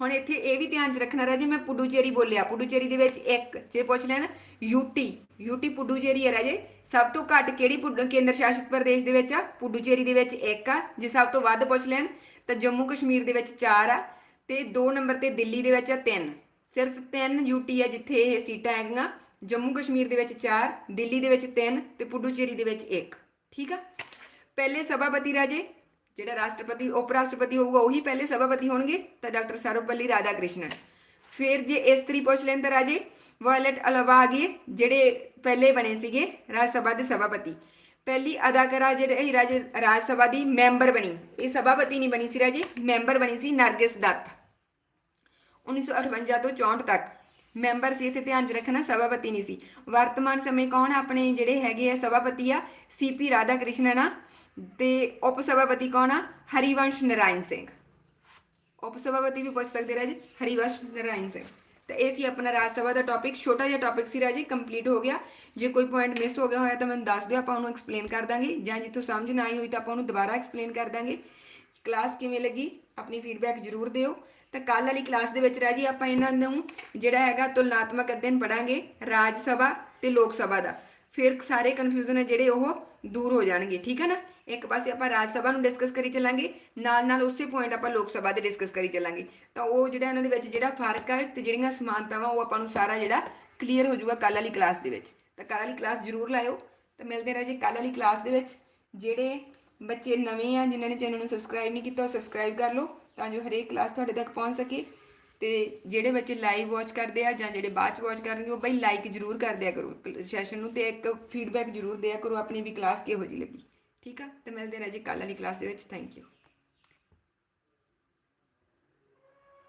ਹੁਣ ਇੱਥੇ ਇਹ ਵੀ ਧਿਆਨ 'ਚ ਰੱਖਣਾ ਰਾਜੇ, ਮੈਂ ਪੁਡੂਚੇਰੀ ਬੋਲਿਆ। ਪੁਡੂਚੇਰੀ ਦੇ ਵਿੱਚ ਇੱਕ, ਜੇ ਪੁੱਛ ਲੈਣ, ਯੂਟੀ। ਯੂਟੀ ਪੁਡੂਚੇਰੀ ਹੈ ਰਾਜੇ। ਸਭ ਤੋਂ ਘੱਟ ਕਿਹੜੀ ਪੁਡ- ਕੇਂਦਰ ਸ਼ਾਸਿਤ ਪ੍ਰਦੇਸ਼ ਦੇ ਵਿੱਚ ਆ? ਪੁਡੂਚੇਰੀ ਦੇ ਵਿੱਚ ਇੱਕ ਆ। ਜੇ ਸਭ ਤੋਂ ਵੱਧ ਪੁੱਛ ਲੈਣ, ਤਾਂ ਜੰਮੂ ਕਸ਼ਮੀਰ ਦੇ ਵਿੱਚ ਚਾਰ ਆ। ਤੇ 2 ਨੰਬਰ ਤੇ ਦਿੱਲੀ ਦੇ ਵਿੱਚ ਆ ਤਿੰਨ। ਸਿਰਫ 3 ਯੂਟੀ ਆ ਜਿੱਥੇ ਇਹ ਸੀਟਾਂ ਹੈਗੀਆਂ। ਜੰਮੂ ਕਸ਼ਮੀਰ ਦੇ ਵਿੱਚ 4 ਦਿੱਲੀ ਦੇ ਵਿੱਚ 3 ਤੇ ਪੁਡੂਚੇਰੀ ਦੇ ਵਿੱਚ 1 ਠੀਕ ਆ? ਪਹਿਲੇ ਸਭਾਪਤੀ ਰਾਜੇ, ਜਿਹੜਾ ਰਾਸ਼ਟਰਪਤੀ ਉਪ ਰਾਸ਼ਟਰਪਤੀ ਹੋਊਗਾ, ਉਹੀ ਪਹਿਲੇ ਸਭਾਪਤੀ ਹੋਣਗੇ ਤਾਂ ਡਾਕਟਰ ਸਰਵਪੱਲੀ ਰਾਧਾ ਕ੍ਰਿਸ਼ਨਨ ਫਿਰ ਜੇ ਇਸਤਰੀ ਪੁੱਛ ਲੈਣ ਤਾਂ ਰਾਜੇ, ਵਾਇਲਟ ਅਲਵਾ ਜਿਹੜੇ ਪਹਿਲੇ ਬਣੇ ਸੀਗੇ ਰਾਜ ਸਭਾ ਦੇ ਸਭਾਪਤੀ। ਪਹਿਲੀ ਅਦਾਕਾਰਾ ਜਿਹੜੇ ਇਹ ਰਾਜੇ, ਰਾਜ ਸਭਾ ਦੀ ਮੈਂਬਰ ਬਣੀ। ਇਹ ਸਭਾਪਤੀ ਨਹੀਂ ਬਣੀ ਸੀ ਰਾਜੇ, ਮੈਂਬਰ ਬਣੀ ਸੀ ਨਰਗਿਸ ਦੱਤ। 1958 ਤੋਂ 64 ਤੱਕ। ਮੈਂਬਰ ਸੀ, ਇੱਥੇ ਧਿਆਨ 'ਚ ਰੱਖਣਾ, ਸਭਾਪਤੀ ਨਹੀਂ ਸੀ। ਵਰਤਮਾਨ ਸਮੇਂ ਕੌਣ ਆ? ਆਪਣੇ ਜਿਹੜੇ ਹੈਗੇ ਆ ਸਭਾਪਤੀ ਆ ਸੀਪੀ ਰਾਧਾ ਕ੍ਰਿਸ਼ਨਨ ਆ ਤੇ ਉਪ ਸਭਾਪਤੀ ਕੌਣ ਆ? ਹਰੀਵੰਸ਼ ਨਰਾਇਣ ਸਿੰਘ। ਉਪ ਸਭਾਪਤੀ ਵੀ ਪੁੱਛ ਸਕਦੇ ਰਾਜੇ, ਹਰੀਵੰਸ਼ ਨਰਾਇਣ ਸਿੰਘ। ਤਾਂ ਇਹ ਸੀ ਆਪਣਾ ਰਾਜ ਸਭਾ ਦਾ ਟੌਪਿਕ ਛੋਟਾ ਜਿਹਾ ਟੌਪਿਕ ਸੀ ਰਾਜੇ ਕੰਪਲੀਟ ਹੋ ਗਿਆ। ਜੇ ਕੋਈ ਪੁਆਇੰਟ ਮਿਸ ਹੋ ਗਿਆ ਹੋਇਆ ਤਾਂ ਮੈਨੂੰ ਦੱਸ ਦਿਓ, ਆਪਾਂ ਉਹਨੂੰ ਐਕਸਪਲੇਨ ਕਰ ਦਾਂਗੇ। ਜਾਂ ਜਿੱਥੋਂ ਸਮਝ ਨਾ ਆਈ ਹੋਈ ਤਾਂ ਆਪਾਂ ਉਹਨੂੰ ਦੁਬਾਰਾ ਐਕਸਪਲੇਨ ਕਰ ਦਾਂਗੇ। ਕਲਾਸ ਕਿਵੇਂ ਲੱਗੀ? ਆਪਣੀ ਫੀਡਬੈਕ ਜ਼ਰੂਰ ਦਿਓ। ਤਾਂ ਕੱਲ ਵਾਲੀ ਕਲਾਸ ਦੇ ਵਿੱਚ ਰਹਿ ਜੀ ਆਪਾਂ ਇਹਨਾਂ ਨੂੰ ਜਿਹੜਾ ਹੈਗਾ ਤੁਲਨਾਤਮਕ ਅਧਿਐਨ ਪੜਾਂਗੇ ਰਾਜ ਸਭਾ ਤੇ ਲੋਕ ਸਭਾ ਦਾ। ਫਿਰ ਸਾਰੇ ਕਨਫਿਊਜ਼ਨ ਹੈ ਜਿਹੜੇ ਉਹ ਦੂਰ ਹੋ ਜਾਣਗੇ, ਠੀਕ ਹੈ ਨਾ? ਇੱਕ ਪਾਸੇ ਆਪਾਂ ਰਾਜ ਸਭਾ ਨੂੰ ਡਿਸਕਸ ਕਰੀ ਚੱਲਾਂਗੇ, ਨਾਲ ਨਾਲ ਉਸੇ ਪੁਆਇੰਟ ਆਪਾਂ ਲੋਕ ਸਭਾ ਦੇ ਡਿਸਕਸ ਕਰੀ ਚੱਲਾਂਗੇ। ਤਾਂ ਉਹ ਜਿਹੜਾ ਇਹਨਾਂ ਦੇ ਵਿੱਚ ਜਿਹੜਾ ਫ਼ਰਕ ਹੈ ਤੇ ਜਿਹੜੀਆਂ ਸਮਾਨਤਾਵਾਂ ਉਹ ਆਪਾਂ ਨੂੰ ਸਾਰਾ ਜਿਹੜਾ ਕਲੀਅਰ ਹੋ ਜਾਊਗਾ ਕੱਲ ਵਾਲੀ ਕਲਾਸ ਦੇ ਵਿੱਚ। ਤਾਂ ਕੱਲ ਵਾਲੀ ਕਲਾਸ ਜ਼ਰੂਰ ਲਾਇਓ। ਤਾਂ ਮਿਲਦੇ ਰਾਜੇ ਕੱਲ ਵਾਲੀ ਕਲਾਸ ਦੇ ਵਿੱਚ। ਜਿਹੜੇ ਬੱਚੇ ਨਵੇਂ ਆ, ਜਿਨ੍ਹਾਂ ਨੇ ਚੈਨਲ ਨੂੰ ਸਬਸਕ੍ਰਾਈਬ ਨਹੀਂ ਕੀਤਾ, ਉਹ ਸਬਸਕ੍ਰਾਈਬ ਕਰ ਲਓ। ਤਾਂ ਜੋ ਹਰੇਕ ਕਲਾਸ ਤੁਹਾਡੇ ਤੱਕ ਪਹੁੰਚ ਸਕੇ। ਤੇ ਜਿਹੜੇ ਬੱਚੇ ਲਾਈਵ ਵਾਚ ਕਰਦੇ ਆ ਜਾਂ ਜਿਹੜੇ ਬਾਅਦ ਚ ਵਾਚ ਕਰਨਗੇ, ਉਹ ਬਈ ਲਾਈਕ ਜ਼ਰੂਰ ਕਰ ਦਿਆ ਕਰੋ। ਸੈਸ਼ਨ ਨੂੰ ਤੇ ਇੱਕ ਫੀਡਬੈਕ ਜ਼ਰੂਰ ਦਿਆ ਕਰੋ ਆਪਣੀ ਵੀ ਕਲਾਸ ਕਿਹੋ ਜਿਹੀ ਲੱਗੀ। ਠੀਕ ਆ? ਤੇ ਮਿਲਦੇ ਹਾਂ ਜੀ ਕੱਲ ਵਾਲੀ ਕਲਾਸ ਦੇ ਵਿੱਚ। Thank you